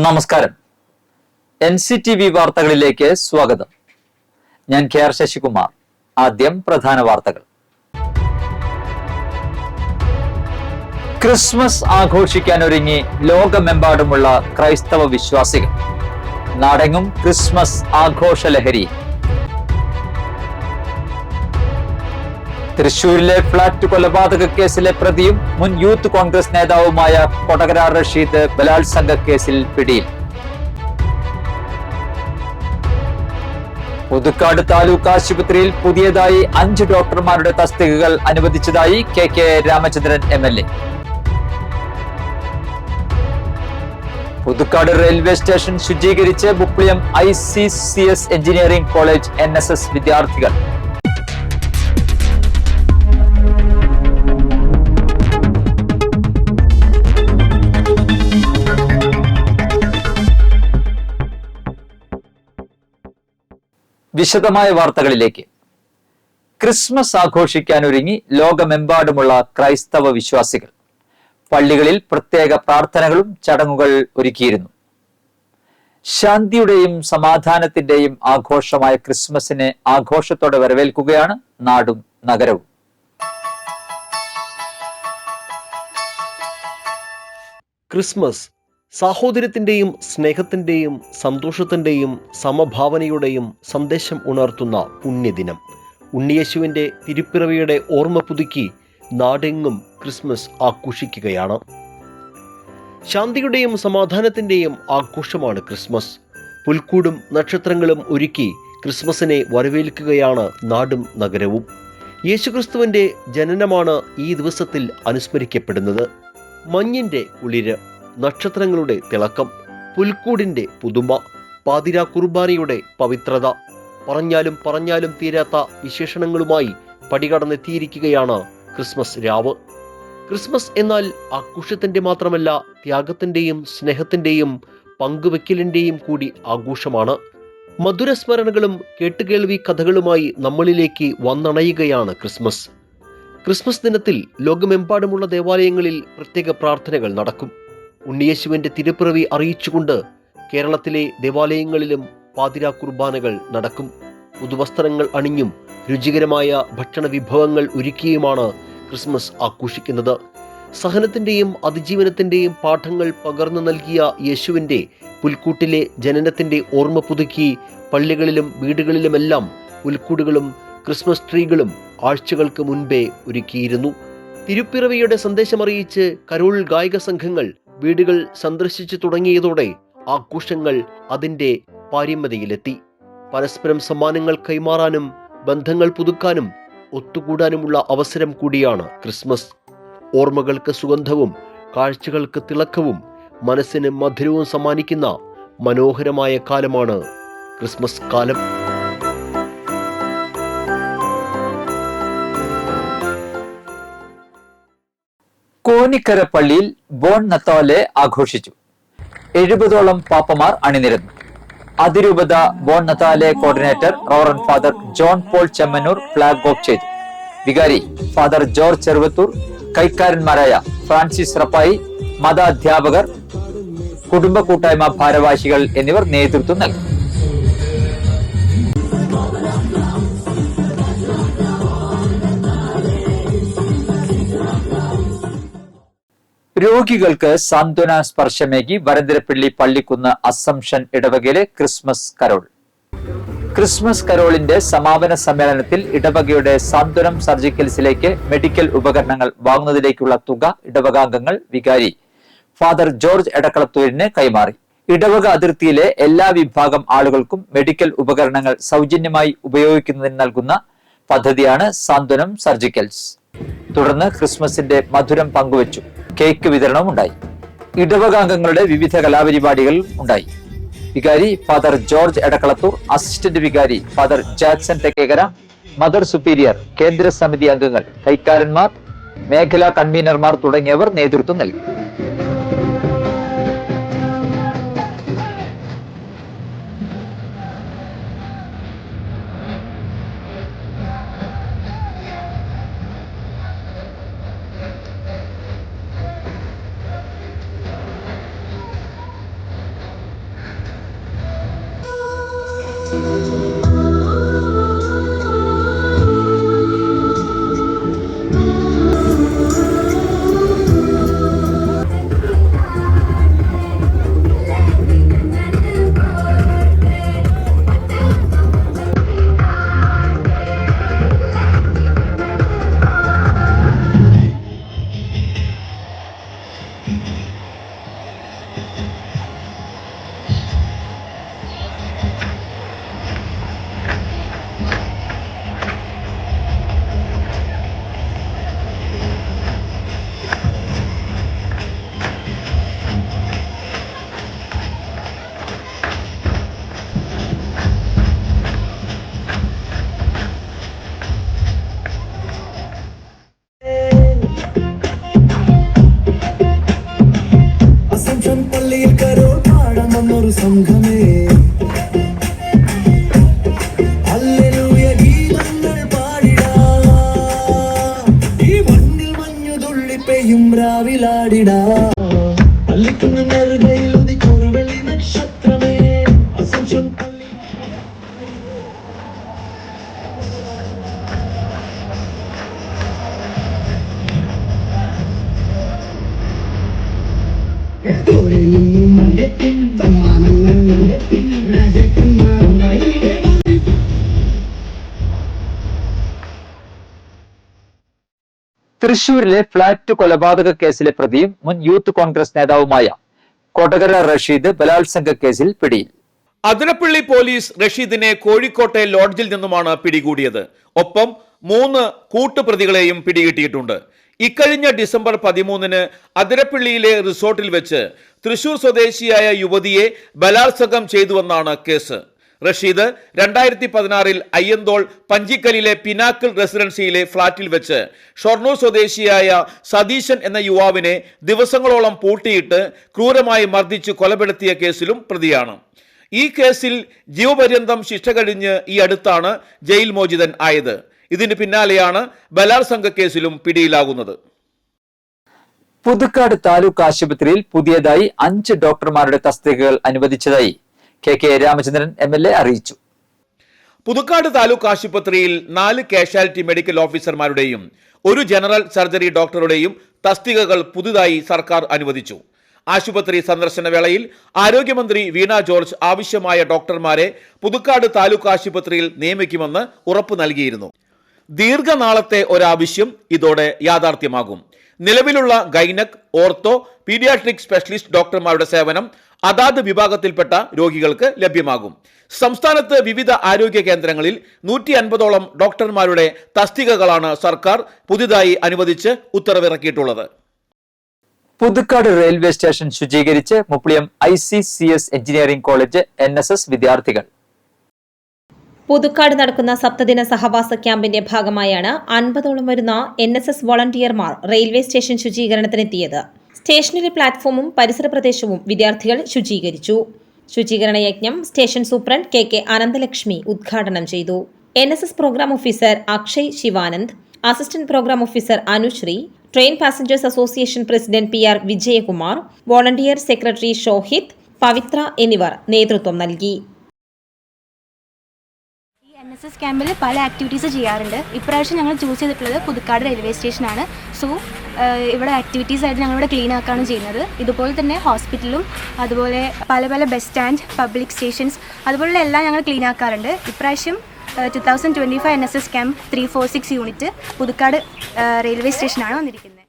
നമസ്കാരം. N C T V വാർത്തകളിലേക്ക് സ്വാഗതം. ഞാൻ കെ ആർ ശശികുമാർ. ആദ്യം പ്രധാന വാർത്തകൾ. ക്രിസ്മസ് ആഘോഷിക്കാൻ ഒരുങ്ങി ലോകമെമ്പാടുമുള്ള ക്രൈസ്തവ വിശ്വാസികൾ. നാടെങ്ങും ക്രിസ്മസ് ആഘോഷ തൃശൂരിലെ ഫ്ളാറ്റ് കൊലപാതക കേസിലെ പ്രതിയും മുൻ യൂത്ത് കോൺഗ്രസ് നേതാവുമായ കൊടകര റഷീദ് ബലാത്സംഗ കേസിൽ പിടിയിൽ. പുതുക്കാട് താലൂക്ക് ആശുപത്രിയിൽ പുതിയതായി അഞ്ച് ഡോക്ടർമാരുടെ തസ്തികകൾ അനുവദിച്ചതായി K K Ramachandran M L A. Puthukkad railway station ശുചീകരിച്ച് Muppliyam I C C S engineering college N S S വിദ്യാർത്ഥികൾ. വിശദമായ വാർത്തകളിലേക്ക്. ക്രിസ്മസ് ആഘോഷിക്കാൻ ഒരുങ്ങി ലോകമെമ്പാടുമുള്ള ക്രൈസ്തവ വിശ്വാസികൾ. പള്ളികളിൽ പ്രത്യേക പ്രാർത്ഥനകളും ചടങ്ങുകൾ ഒരുക്കിയിരുന്നു. ശാന്തിയുടെയും സമാധാനത്തിന്റെയും ആഘോഷമായ ക്രിസ്മസിനെ ആഘോഷത്തോടെ വരവേൽക്കുകയാണ് നാടും നഗരവും. ക്രിസ്മസ് സാഹോദര്യത്തിന്റെയും സ്നേഹത്തിന്റെയും സന്തോഷത്തിന്റെയും സമഭാവനയുടെയും സന്ദേശം ഉണർത്തുന്ന പുണ്യദിനം. ഉണ്ണിയേശുവിന്റെ തിരുപ്പിറവിയുടെ ഓർമ്മ പുതുക്കി നാടെങ്ങും ക്രിസ്മസ് ആഘോഷിക്കുകയാണ്. ശാന്തിയുടെയും സമാധാനത്തിന്റെയും ആഘോഷമാണ് ക്രിസ്മസ്. പുൽക്കൂടും നക്ഷത്രങ്ങളും ഒരുക്കി ക്രിസ്മസിനെ വരവേൽക്കുകയാണ് നാടും നഗരവും. യേശുക്രിസ്തുവിന്റെ ജനനമാണ് ഈ ദിവസത്തിൽ അനുസ്മരിക്കപ്പെടുന്നത്. മഞ്ഞിന്റെ കുളിര്. നക്ഷത്രങ്ങളുടെ തിളക്കം പുൽക്കൂടിന്റെ പുതുമ പാതിര കുർബാനയുടെ പവിത്രത പറഞ്ഞാലും പറഞ്ഞാലും തീരാത്ത വിശേഷണങ്ങളുമായി പടികടന്നെത്തിയിരിക്കുകയാണ് ക്രിസ്മസ് രാവ്. ക്രിസ്മസ് എന്നാൽ ആഘോഷത്തിന്റെ മാത്രമല്ല ത്യാഗത്തിന്റെയും സ്നേഹത്തിന്റെയും പങ്കുവെക്കലിന്റെയും കൂടി ആഘോഷമാണ്. മധുരസ്മരണകളും കേട്ടുകേൾവി കഥകളുമായി നമ്മളിലേക്ക് വന്നണയുകയാണ് ക്രിസ്മസ്. ക്രിസ്മസ് ദിനത്തിൽ ലോകമെമ്പാടുമുള്ള ദേവാലയങ്ങളിൽ പ്രത്യേക പ്രാർത്ഥനകൾ നടക്കും. ഉണ്ണിയേശുവിന്റെ തിരുപ്പിറവി അറിയിച്ചുകൊണ്ട് കേരളത്തിലെ ദേവാലയങ്ങളിലും പാതിര കുർബാനകൾ നടക്കും. പുതുവസ്ത്രങ്ങൾ അണിഞ്ഞും രുചികരമായ ഭക്ഷണ വിഭവങ്ങൾ ഒരുക്കിയുമാണ് ക്രിസ്മസ് ആഘോഷിക്കുന്നത്. സഹനത്തിന്റെയും അതിജീവനത്തിന്റെയും പാഠങ്ങൾ പകർന്നു നൽകിയ യേശുവിന്റെ പുൽക്കൂട്ടിലെ ജനനത്തിന്റെ ഓർമ്മ പുതുക്കി പള്ളികളിലും വീടുകളിലുമെല്ലാം പുൽക്കൂടുകളും ക്രിസ്മസ് ട്രീകളും ആഴ്ചകൾക്ക് മുൻപേ ഒരുക്കിയിരുന്നു. തിരുപ്പിറവിയുടെ സന്ദേശമറിയിച്ച് കരോൾ ഗായക സംഘങ്ങൾ വീടുകൾ സന്ദർശിച്ചു തുടങ്ങിയതോടെ ആഘോഷങ്ങൾ അതിന്റെ പാരമ്യതയിലെത്തി പരസ്പരം സമ്മാനങ്ങൾ കൈമാറാനും ബന്ധങ്ങൾ പുതുക്കാനും ഒത്തുകൂടാനുമുള്ള അവസരം കൂടിയാണ് ക്രിസ്മസ്. ഓർമ്മകൾക്ക് സുഗന്ധവും കാഴ്ചകൾക്ക് തിളക്കവും മനസ്സിന് മധുരവും സമ്മാനിക്കുന്ന മനോഹരമായ കാലമാണ് ക്രിസ്മസ് കാലം. കോനിക്കര പള്ളിയിൽ ബോൺ നത്താലെ ആഘോഷിച്ചു. എഴുപതോളം പാപ്പമാർ അണിനിരന്നു. അതിരൂപത Bon Natale coordinator Reverend Father John Paul Chemmanur flag off ചെയ്തു. വികാരി ഫാദർ ജോർജ് ചെറുവത്തൂർ കൈക്കാരന്മാരായ ഫ്രാൻസിസ് റപ്പായി മതാധ്യാപകർ കുടുംബ കൂട്ടായ്മ ഭാരവാഹികൾ എന്നിവർ നേതൃത്വം നൽകി. രോഗികൾക്ക് സാന്ത്വന സ്പർശമേകി വരന്തരപ്പള്ളി പള്ളിക്കുന്ന് അസംഷൻ ഇടവകയിലെ ക്രിസ്മസ് കരോൾ. ക്രിസ്മസ് കരോളിന്റെ സമാപന സമ്മേളനത്തിൽ ഇടവകയുടെ സാന്ത്വനം സർജിക്കൽസിലേക്ക് മെഡിക്കൽ ഉപകരണങ്ങൾ വാങ്ങുന്നതിലേക്കുള്ള തുക ഇടവകാംഗങ്ങൾ വികാരി ഫാദർ ജോർജ് എടക്കളത്തൂരിന് കൈമാറി. ഇടവക അതിർത്തിയിലെ എല്ലാ വിഭാഗം ആളുകൾക്കും മെഡിക്കൽ ഉപകരണങ്ങൾ സൗജന്യമായി ഉപയോഗിക്കുന്നതിന് നൽകുന്ന പദ്ധതിയാണ് സാന്ത്വനം സർജിക്കൽസ്. തുടർന്ന് ക്രിസ്മസിന്റെ മധുരം പങ്കുവച്ചു. കേക്ക് വിതരണം ഉണ്ടായി. ഇടവകാംഗങ്ങളുടെ വിവിധ കലാപരിപാടികൾ ഉണ്ടായി. വികാരി ഫാദർ ജോർജ് എടക്കളത്തൂർ അസിസ്റ്റന്റ് വികാരി father Jackson Thekkekara mother superior കേന്ദ്ര സമിതി അംഗങ്ങൾ കൈക്കാരന്മാർ മേഖലാ കൺവീനർമാർ തുടങ്ങിയവർ നേതൃത്വം നൽകി. ஆவிலாடிடா തൃശൂരിലെ ഫ്ളാറ്റ് കൊലപാതക കേസിലെ പ്രതിയും മുൻ യൂത്ത് കോൺഗ്രസ് നേതാവുമായ കൊടകര റഷീദ് ബലാത്സംഗ കേസിൽ പിടിയിൽ. അതിരപ്പള്ളി പോലീസ് റഷീദിനെ കോഴിക്കോട്ടെ ലോഡ്ജിൽ നിന്നുമാണ് പിടികൂടിയത്. ഒപ്പം മൂന്ന് കൂട്ടുപ്രതികളെയും പിടികിട്ടിയിട്ടുണ്ട്. ഇക്കഴിഞ്ഞ ഡിസംബർ പതിമൂന്നിന് അതിരപ്പള്ളിയിലെ റിസോർട്ടിൽ വെച്ച് തൃശൂർ സ്വദേശിയായ യുവതിയെ ബലാത്സംഗം ചെയ്തുവെന്നാണ് കേസ്. റഷീദ് രണ്ടായിരത്തി പതിനാറിൽ അയ്യന്തോൾ പഞ്ചിക്കലിലെ പിനാക്കിൾ റെസിഡൻസിയിലെ ഫ്ളാറ്റിൽ വെച്ച് ഷൊർണൂർ സ്വദേശിയായ സതീശൻ എന്ന യുവാവിനെ ദിവസങ്ങളോളം പൂട്ടിയിട്ട് ക്രൂരമായി മർദ്ദിച്ച് കൊലപ്പെടുത്തിയ കേസിലും പ്രതിയാണ്. ഈ കേസിൽ ജീവപര്യന്തം ശിക്ഷ കഴിഞ്ഞ് ഈ അടുത്താണ് ജയിൽ മോചിതൻ ആയത്. ഇതിന് പിന്നാലെയാണ് ബലാത്സംഗ കേസിലും പിടിയിലാകുന്നത്. പുതുക്കാട് താലൂക്ക് ആശുപത്രിയിൽ പുതിയതായി അഞ്ച് ഡോക്ടർമാരുടെ തസ്തികകൾ അനുവദിച്ചതായി K K Ramachandran M L A അറിയിച്ചു. പുതുക്കാട് താലൂക്ക് ആശുപത്രിയിൽ നാല് കാഷ്വാലിറ്റി മെഡിക്കൽ ഓഫീസർമാരുടെയും ഒരു ജനറൽ സർജറി ഡോക്ടറുടെയും തസ്തികകൾ പുതുതായി സർക്കാർ അനുവദിച്ചു. ആശുപത്രി സന്ദർശന വേളയിൽ ആരോഗ്യമന്ത്രി വീണ ജോർജ് ആവശ്യമായ ഡോക്ടർമാരെ പുതുക്കാട് താലൂക്ക് ആശുപത്രിയിൽ നിയമിക്കുമെന്ന് ഉറപ്പു നൽകിയിരുന്നു. ദീർഘനാളത്തെ ഒരാവശ്യം ഇതോടെ യാഥാർത്ഥ്യമാകും. നിലവിലുള്ള ഗൈനക് ഓർത്തോ പീഡിയാട്രിക് സ്പെഷ്യലിസ്റ്റ് ഡോക്ടർമാരുടെ സേവനം അതാത് വിഭാഗത്തിൽപ്പെട്ട രോഗികൾക്ക് ലഭ്യമാകും. സംസ്ഥാനത്ത് വിവിധ ആരോഗ്യ കേന്ദ്രങ്ങളിൽ നൂറ്റി അൻപതോളം ഡോക്ടർമാരുടെ തസ്തികകളാണ് സർക്കാർ പുതുതായി അനുവദിച്ച് ഉത്തരവിറക്കിയിട്ടുള്ളത്. Puthukkad railway station ശുചീകരിച്ച് Muppliyam I C C S engineering college N S S വിദ്യാർത്ഥികൾ. പുതുക്കാട് നടക്കുന്ന സപ്തദിന സഹവാസ ക്യാമ്പിന്റെ ഭാഗമായാണ് അൻപതോളം വരുന്ന എൻ എസ് എസ് വോളണ്ടിയർമാർ റെയിൽവേ സ്റ്റേഷൻ ശുചീകരണത്തിനെത്തിയത്. സ്റ്റേഷനിലെ പ്ലാറ്റ്ഫോമും പരിസര പ്രദേശവും വിദ്യാർത്ഥികൾ ശുചീകരിച്ചു. ശുചീകരണ യജ്ഞം station superintendent K K Ananthalakshmi ഉദ്ഘാടനം ചെയ്തു. N S S programme officer Akshay Shivanand assistant programme officer Anushree train passengers association president P R Vijayakumar volunteer secretary Shohit Pavithra എന്നിവർ നേതൃത്വം നൽകി. എൻ എസ് എസ് ക്യാമ്പിൽ പല ആക്ടിവിറ്റീസ് ചെയ്യാറുണ്ട്. ഇപ്രാവശ്യം ഞങ്ങൾ ചൂസ് ചെയ്തിട്ടുള്ളത് പുതുക്കാട് റെയിൽവേ സ്റ്റേഷനാണ്. സോ ഇവിടെ ആക്ടിവിറ്റീസ് ആയിട്ട് ഞങ്ങളിവിടെ ക്ലീൻ ആക്കുകയാണ് ചെയ്യുന്നത്. ഇതുപോലെ തന്നെ ഹോസ്പിറ്റലും അതുപോലെ പല പല ബസ് സ്റ്റാൻഡ് പബ്ലിക് സ്റ്റേഷൻസ് അതുപോലുള്ള എല്ലാം ഞങ്ങൾ ക്ലീൻ ആക്കാറുണ്ട്. ഇപ്രാവശ്യം two thousand twenty five N S S camp three four six unit Puthukkad railway സ്റ്റേഷനാണ് വന്നിരിക്കുന്നത്.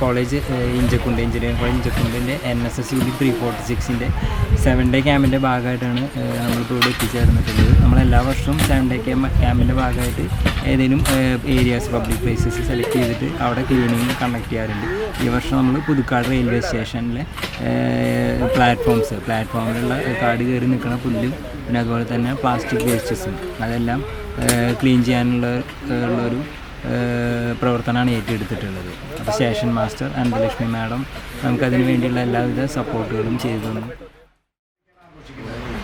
College Inchakkundu engineering college ഇഞ്ചക്കുണ്ടിന്റെ N S S U D three forty സിക്സിന്റെ seven day ക്യാമ്പിന്റെ ഭാഗമായിട്ടാണ് നമ്മളിപ്പോൾ ഇവിടെ എത്തിച്ചേർന്നിട്ടുള്ളത്. നമ്മൾ എല്ലാ വർഷവും സെവൻ ഡേ ക്യാമ്പ് ക്യാമ്പിന്റെ ഭാഗമായിട്ട് ഏതെങ്കിലും ഏരിയാസ് പബ്ലിക് പ്ലേസസ് സെലക്ട് ചെയ്തിട്ട് അവിടെ ക്ലീനിങ് കണ്ടക്ട് ചെയ്യാറുണ്ട്. ഈ വർഷം നമ്മൾ പുതുക്കാട് റെയിൽവേ സ്റ്റേഷനിലെ പ്ലാറ്റ്ഫോംസ് പ്ലാറ്റ്ഫോമിലുള്ള കാട് കയറി നിൽക്കുന്ന പുല്ലും പിന്നെ അതുപോലെ തന്നെ പ്ലാസ്റ്റിക് വേസ്റ്റസും അതെല്ലാം ക്ലീൻ ചെയ്യാനുള്ള ഉള്ളൊരു പ്രവർത്തനമാണ് ഏറ്റെടുത്തിട്ടുള്ളത്. അപ്പോൾ സ്റ്റേഷൻ മാസ്റ്റർ അനന്തലക്ഷ്മി മാഡം നമുക്കതിന് വേണ്ടിയുള്ള എല്ലാവിധ സപ്പോർട്ടുകളും ചെയ്തു തന്നു.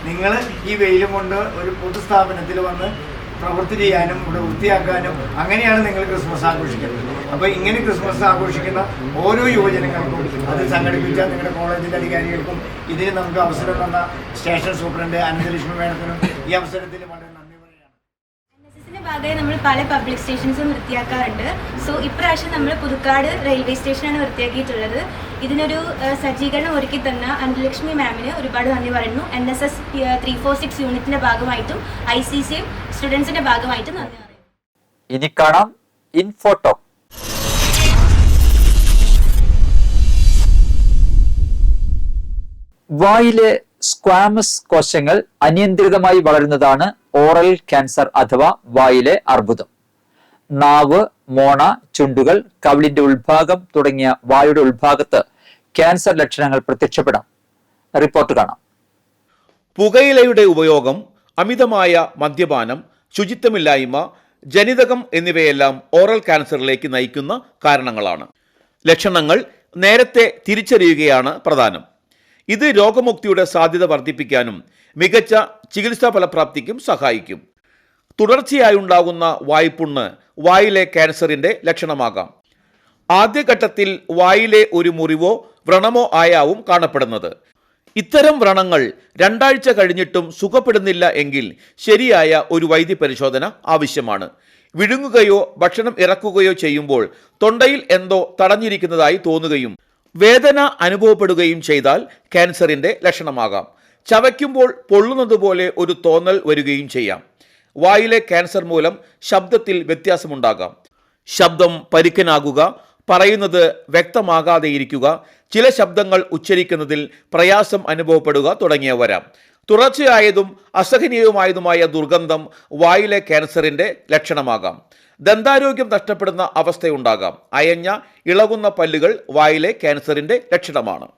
നിങ്ങൾ ഈ വെയിൽ കൊണ്ട് ഒരു പൊതുസ്ഥാപനത്തിൽ വന്ന് പ്രവൃത്തി ചെയ്യാനും ഇവിടെ വൃത്തിയാക്കാനും അങ്ങനെയാണ് നിങ്ങൾ ക്രിസ്മസ് ആഘോഷിക്കുന്നത്. അപ്പോൾ ഇങ്ങനെ ക്രിസ്മസ് ആഘോഷിക്കുന്ന ഓരോ യുവജനങ്ങൾക്കും അത് സംഘടിപ്പിച്ച നിങ്ങളുടെ കോളേജിന്റെ അധികാരികൾക്കും ഇതിന് നമുക്ക് അവസരം തന്ന സ്റ്റേഷൻ സൂപ്രണ്ട് അനന്തലക്ഷ്മി മേഡത്തിനും ഈ അവസരത്തിൽ വളരെ നന്ദി പറയുകയാണ് എൻ എസ് എസിന്റെ ഭാഗമായി നമ്മൾ പല പബ്ലിക് സ്റ്റേഷൻസും വൃത്തിയാക്കാറുണ്ട്. സോ ഇപ്രാവശ്യം നമ്മൾ പുതുക്കാട് റെയിൽവേ സ്റ്റേഷനാണ് വൃത്തിയാക്കിയിട്ടുള്ളത്. ഇതിനൊരു സജ്ജീകരണം ഒരുക്കി തന്ന അനന്തലക്ഷ്മി മാമിന് ഒരുപാട് നന്ദി പറയുന്നു. N S S three four six യൂണിറ്റിന്റെ ഭാഗമായിട്ടും ഐ സി സി സ്റ്റുഡൻസിന്റെ ഭാഗമായിട്ടും നന്ദി പറയുന്നു. ഇനി കാണാം ഇൻഫോട്ടോ വായിലെ സ്ക്വാമസ് കോശങ്ങൾ അനിയന്ത്രിതമായി വളരുന്നതാണ് ഓറൽ ക്യാൻസർ അഥവാ വായിലെ അർബുദം. നാവ് മോണ ചുണ്ടുകൾ കവിളിന്റെ ഉൾഭാഗം തുടങ്ങിയ വായുടെ ഉൾഭാഗത്ത് ക്യാൻസർ ലക്ഷണങ്ങൾ പ്രത്യക്ഷപ്പെടാം. റിപ്പോർട്ട് കാണാം. പുകയിലയുടെ ഉപയോഗം അമിതമായ മദ്യപാനം ശുചിത്വമില്ലായ്മ ജനിതകം എന്നിവയെല്ലാം ഓറൽ ക്യാൻസറിലേക്ക് നയിക്കുന്ന കാരണങ്ങളാണ്. ലക്ഷണങ്ങൾ നേരത്തെ തിരിച്ചറിയുകയാണ് പ്രധാനം. ഇത് രോഗമുക്തിയുടെ സാധ്യത വർദ്ധിപ്പിക്കാനും മികച്ച ചികിത്സാ ഫലപ്രാപ്തിക്കും സഹായിക്കും. തുടർച്ചയായുണ്ടാകുന്ന വായ്പുണ്ണ് വായിലെ ക്യാൻസറിന്റെ ലക്ഷണമാകാം. ആദ്യഘട്ടത്തിൽ വായിലെ ഒരു മുറിവോ വ്രണമോ ആയാവും കാണപ്പെടുന്നത്. ഇത്തരം വ്രണങ്ങൾ രണ്ടാഴ്ച കഴിഞ്ഞിട്ടും സുഖപ്പെടുന്നില്ല എങ്കിൽ ശരിയായ ഒരു വൈദ്യ പരിശോധന ആവശ്യമാണ്. വിഴുങ്ങുകയോ ഭക്ഷണം ഇറക്കുകയോ ചെയ്യുമ്പോൾ തൊണ്ടയിൽ എന്തോ തടഞ്ഞിരിക്കുന്നതായി തോന്നുകയും വേദന അനുഭവപ്പെടുകയും ചെയ്താൽ ക്യാൻസറിന്റെ ലക്ഷണമാകാം. ചവയ്ക്കുമ്പോൾ പൊള്ളുന്നത് പോലെ ഒരു തോന്നൽ വരികയും ചെയ്യാം. വായിലെ ക്യാൻസർ മൂലം ശബ്ദത്തിൽ വ്യത്യാസമുണ്ടാകാം. ശബ്ദം പരിക്കനാകുക പറയുന്നത് വ്യക്തമാകാതെയിരിക്കുക ചില ശബ്ദങ്ങൾ ഉച്ചരിക്കുന്നതിൽ പ്രയാസം അനുഭവപ്പെടുക തുടങ്ങിയവ വരാം തുടർച്ചയായതും അസഹനീയവുമായതുമായ ദുർഗന്ധം വായിലെ ക്യാൻസറിന്റെ ലക്ഷണമാകാം. ദന്താരോഗ്യം നഷ്ടപ്പെടുന്ന അവസ്ഥയുണ്ടാകാം. അയഞ്ഞ ഇളകുന്ന പല്ലുകൾ വായിലെ ക്യാൻസറിന്റെ ലക്ഷണമാണ്.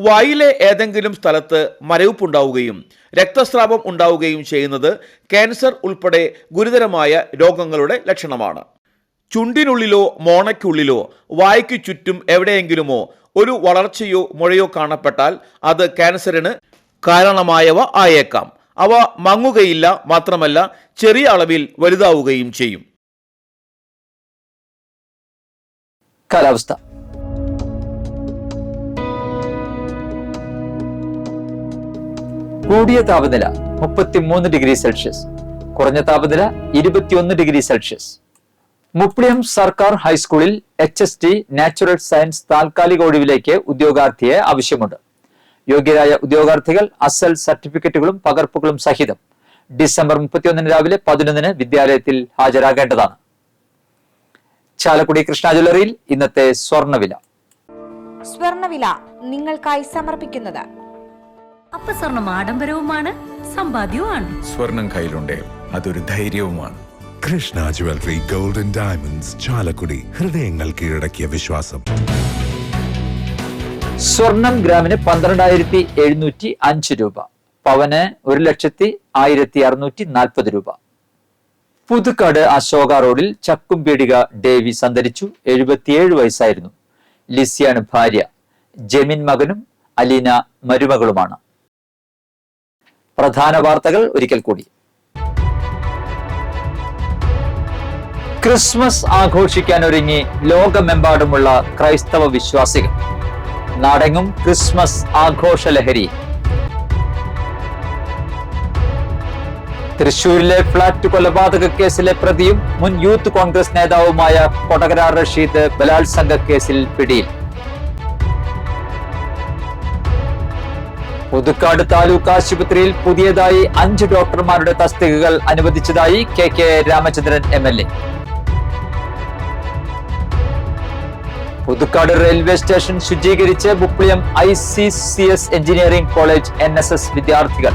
വായിലെ ഏതെങ്കിലും സ്ഥലത്ത് മരവിപ്പുണ്ടാവുകയും രക്തസ്രാവം ഉണ്ടാവുകയും ചെയ്യുന്നത് ക്യാൻസർ ഉൾപ്പെടെ ഗുരുതരമായ രോഗങ്ങളുടെ ലക്ഷണമാണ്. ചുണ്ടിനുള്ളിലോ മോണയ്ക്കുള്ളിലോ വായ്ക്കു ചുറ്റും എവിടെയെങ്കിലുമോ ഒരു വളർച്ചയോ മുഴയോ കാണപ്പെട്ടാൽ അത് ക്യാൻസറിന് കാരണമായവ ആയേക്കാം. അവ മങ്ങുകയില്ല മാത്രമല്ല ചെറിയ അളവിൽ വലുതാവുകയും ചെയ്യും. കാലാവസ്ഥ. കൂടിയ താപനില മുപ്പത്തിമൂന്ന് ഡിഗ്രി സെൽഷ്യസ്. കുറഞ്ഞ താപനില ഇരുപത്തിയൊന്ന് ഡിഗ്രി സെൽഷ്യസ്. മുപ്ലിയം സർക്കാർ ഹൈസ്കൂളിൽ H S T natural science താൽക്കാലിക ഒഴിവിലേക്ക് ഉദ്യോഗാർത്ഥിയെ ആവശ്യമുണ്ട്. യോഗ്യരായ ഉദ്യോഗാർത്ഥികൾ അസൽ സർട്ടിഫിക്കറ്റുകളും പകർപ്പുകളും സഹിതം ഡിസംബർ മുപ്പത്തിയൊന്നിന് രാവിലെ പതിനൊന്നിന് വിദ്യാലയത്തിൽ ഹാജരാകേണ്ടതാണ്. ചാലക്കുടി കൃഷ്ണ ജ്വല്ലറിയിൽ ഇന്നത്തെ സ്വർണവില സ്വർണവില നിങ്ങൾക്കായി സമർപ്പിക്കുന്നത്. അപ്പൊ സ്വർണം ആഡംബരവുമാണ് സമ്പാദ്യവുമാണ്. സ്വർണം കയ്യിലുണ്ടേ അതൊരു ധൈര്യവുമാണ്. Krishna jewellery golden diamonds Chalakudy. ഹൃദയങ്ങൾ കീഴടക്കിയ വിശ്വാസം. സ്വർണം ഗ്രാമിന് പന്ത്രണ്ടായിരത്തി എഴുന്നൂറ്റി അഞ്ച് രൂപ. പവന് ഒരു ലക്ഷത്തി ആയിരത്തി അറുന്നൂറ്റി നാൽപ്പത് രൂപ. പുതുക്കാട് അശോക റോഡിൽ ചക്കുംപീടിക ഡേവി സന്തരിച്ചു എഴുപത്തിയേഴ് വയസ്സായിരുന്നു. ലിസിയാണ് ഭാര്യ. ജെമിൻ മകനും അലീന മരുമകളുമാണ്. പ്രധാന വാർത്തകൾ ഒരിക്കൽ കൂടി. ക്രിസ്മസ് ആഘോഷിക്കാൻ ഒരുങ്ങി ലോകമെമ്പാടുമുള്ള ക്രൈസ്തവ വിശ്വാസികൾ. നാടെങ്ങും ക്രിസ്മസ് ആഘോഷ ലഹരി തൃശൂരിലെ ഫ്ളാറ്റ് കൊലപാതക കേസിലെ പ്രതിയും മുൻ യൂത്ത് കോൺഗ്രസ് നേതാവുമായ കൊടകര റഷീദ് ബലാത്സംഗ കേസിൽ പിടിയിൽ. പുതുക്കാട് താലൂക്ക് ആശുപത്രിയിൽ പുതിയതായി അഞ്ച് ഡോക്ടർമാരുടെ തസ്തികകൾ അനുവദിച്ചതായി K K Ramachandran M L A. Puthukkad railway station ശുചീകരിച്ച് Muppliyam I C C S engineering college N S S വിദ്യാർത്ഥികൾ.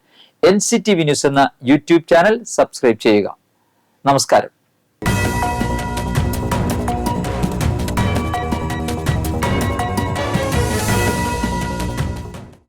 N C T V news എന്ന യൂട്യൂബ് ചാനൽ സബ്സ്ക്രൈബ് ചെയ്യുക. നമസ്കാരം.